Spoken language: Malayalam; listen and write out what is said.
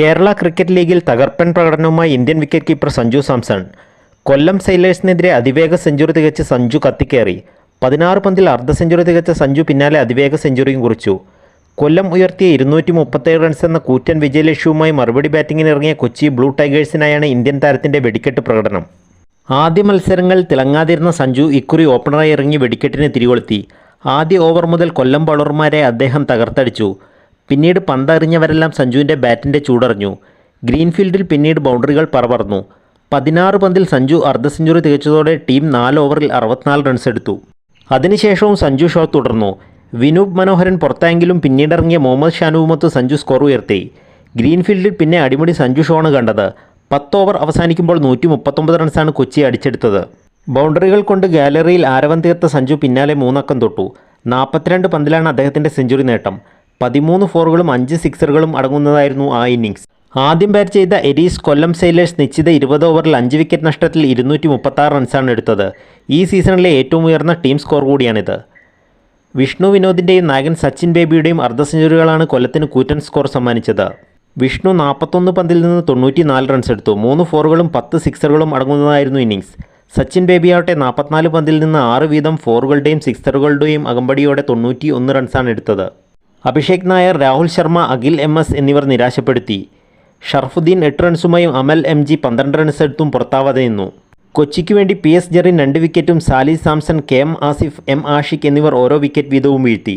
കേരള ക്രിക്കറ്റ് ലീഗിൽ തകർപ്പൻ പ്രകടനവുമായി Indian wicket keeper Sanju Samson. Kollam സൈലേഴ്സിനെതിരെ അതിവേഗ സെഞ്ചുറി തികച്ച് സഞ്ജു കത്തിക്കേറി. പതിനാറ് പന്തിൽ അർദ്ധ സെഞ്ചുറി തികച്ച സഞ്ജു പിന്നാലെ അതിവേഗ സെഞ്ചുറിയും കുറിച്ചു. കൊല്ലം ഉയർത്തിയ ഇരുന്നൂറ്റി മുപ്പത്തേഴ് റൺസ് എന്ന കൂറ്റൻ വിജയലക്ഷ്യവുമായി മറുപടി ബാറ്റിങ്ങിനിറങ്ങിയ കൊച്ചി ബ്ലൂ ടൈഗേഴ്സിനായാണ് ഇന്ത്യൻ താരത്തിന്റെ വെടിക്കെട്ട് പ്രകടനം. ആദ്യ മത്സരങ്ങളിൽ തിളങ്ങാതിരുന്ന സഞ്ജു ഇക്കുറി ഓപ്പണറായി ഇറങ്ങി വെടിക്കെട്ടിന് തിരികൊളുത്തി. ആദ്യ ഓവർ മുതൽ കൊല്ലം ബൗളർമാരെ അദ്ദേഹം തകർത്തടിച്ചു. പിന്നീട് പന്തറിഞ്ഞവരെല്ലാം സഞ്ജുവിന്റെ ബാറ്റിന്റെ ചൂടറിഞ്ഞു. ഗ്രീൻഫീൽഡിൽ പിന്നീട് ബൗണ്ടറികൾ പറപറന്നു പതിനാറ് പന്തിൽ സഞ്ജു അർദ്ധ സെഞ്ചുറി തികച്ചതോടെ ടീം നാല് ഓവറിൽ അറുപത്തിനാല് റൺസ് എടുത്തു. അതിനുശേഷവും സഞ്ജു ഷോ തുടർന്നു. വിനൂപ് മനോഹരൻ പുറത്തായെങ്കിലും പിന്നീടിറങ്ങിയ മുഹമ്മദ് ഷാനുവുമൊത്ത് സഞ്ജു സ്കോർ ഉയർത്തി. ഗ്രീൻഫീൽഡിൽ പിന്നെ അടിമുടി സഞ്ജു ഷോണ് കണ്ടത്. പത്ത് ഓവർ അവസാനിക്കുമ്പോൾ നൂറ്റി മുപ്പത്തൊമ്പത് റൺസാണ് കൊച്ചി അടിച്ചെടുത്തത്. ബൗണ്ടറികൾ കൊണ്ട് ഗാലറിയിൽ ആരവം തീർത്ത സഞ്ജു പിന്നാലെ മൂന്നക്കം തൊട്ടു. നാൽപ്പത്തിരണ്ട് പന്തിലാണ് അദ്ദേഹത്തിന്റെ സെഞ്ചുറി നേട്ടം. പതിമൂന്ന് ഫോറുകളും അഞ്ച് സിക്സറുകളും അടങ്ങുന്നതായിരുന്നു ആ ഇന്നിങ്സ് ആദ്യം ബാറ്റ് ചെയ്ത എരീസ് കൊല്ലം സെയിലേഴ്സ് നിശ്ചിത ഇരുപത് ഓവറിൽ അഞ്ച് വിക്കറ്റ് നഷ്ടത്തിൽ ഇരുന്നൂറ്റി മുപ്പത്താറ് റൺസാണ് എടുത്തത്. ഈ സീസണിലെ ഏറ്റവും ഉയർന്ന ടീം സ്കോർ കൂടിയാണിത്. വിഷ്ണു വിനോദിന്റെയും നായകൻ സച്ചിൻ ബേബിയുടെയും അർദ്ധ സെഞ്ചുറികളാണ് കൊല്ലത്തിന് കൂറ്റൻ സ്കോർ സമ്മാനിച്ചത്. വിഷ്ണു നാൽപ്പത്തൊന്ന് പന്തിൽ നിന്ന് തൊണ്ണൂറ്റി നാല് റൺസ് എടുത്തു. മൂന്ന് ഫോറുകളും പത്ത് സിക്സറുകളും അടങ്ങുന്നതായിരുന്നു ഇന്നിങ്സ് സച്ചിൻ ബേബിയാവട്ടെ നാൽപ്പത്തിനാല് പന്തിൽ നിന്ന് ആറ് വീതം ഫോറുകളുടെയും സിക്സറുകളുടെയും അകമ്പടിയോടെ തൊണ്ണൂറ്റി ഒന്ന് റൺസാണ് എടുത്തത്. അഭിഷേക് നായർ രാഹുൽ ശർമ്മ അഖിൽ എം എസ് എന്നിവർ നിരാശപ്പെടുത്തി. ഷർഫുദ്ദീൻ എട്ട് റൺസുമായും അമൽ എം ജി പന്ത്രണ്ട് റൺസ് എടുത്തും പുറത്താവാതെ നിന്നു. കൊച്ചിക്ക് വേണ്ടി പി എസ് ജെറിൻ രണ്ട് വിക്കറ്റും Sali Samson K M Asif M Ashiq എന്നിവർ ഓരോ വിക്കറ്റ് വീതവും വീഴ്ത്തി.